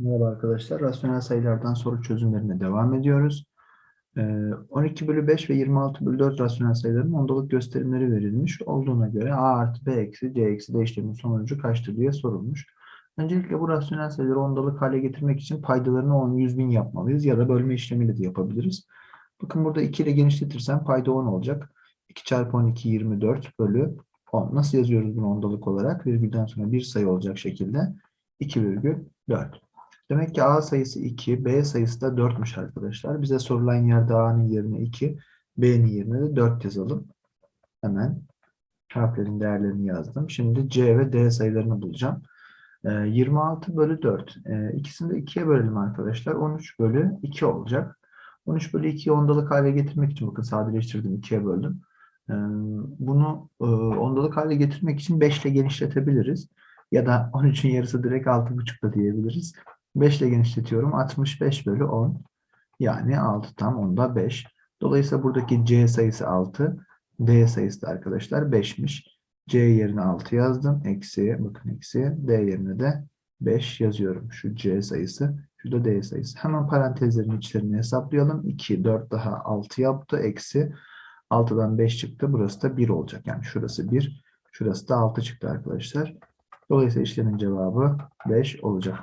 Merhaba arkadaşlar. Rasyonel sayılardan soru çözümlerine devam ediyoruz. Ee, 12 bölü 5 ve 26 bölü 4 rasyonel sayıların ondalık gösterimleri verilmiş. Olduğuna göre A artı B eksi C eksi D işleminin sonucu kaçtır diye sorulmuş. Öncelikle bu rasyonel sayıları ondalık hale getirmek için paydalarını 10 100 bin yapmalıyız ya da bölme işlemiyle de yapabiliriz. Bakın burada 2 ile genişletirsem payda 10 olacak. 2 çarpı 12 24 bölü 10. Nasıl yazıyoruz bunu ondalık olarak? Virgülden sonra bir sayı olacak şekilde 2 virgül 4. Demek ki A sayısı 2, B sayısı da 4'müş arkadaşlar. Bize sorulan yerde A'nın yerine 2, B'nin yerine de 4 yazalım. Hemen harflerin değerlerini yazdım. Şimdi C ve D sayılarını bulacağım. Ee, 26 bölü 4. Ee, ikisini de 2'ye bölelim arkadaşlar. 13 bölü 2 olacak. 13 bölü 2'yi ondalık hale getirmek için bakın sadeleştirdim 2'ye böldüm. Ee, bunu e, ondalık hale getirmek için 5 ile genişletebiliriz. Ya da 13'ün yarısı direkt 6,5 da diyebiliriz. 5 ile genişletiyorum. 65 bölü 10. Yani 6 tam onda 5. Dolayısıyla buradaki C sayısı 6. D sayısı da arkadaşlar 5'miş. C yerine 6 yazdım. Eksi, bakın eksi. D yerine de 5 yazıyorum. Şu C sayısı, şu D sayısı. Hemen parantezlerin içlerini hesaplayalım. 2, 4 daha 6 yaptı. Eksi 6'dan 5 çıktı. Burası da 1 olacak. Yani şurası 1, şurası da 6 çıktı arkadaşlar. Dolayısıyla işlemin cevabı 5 olacak.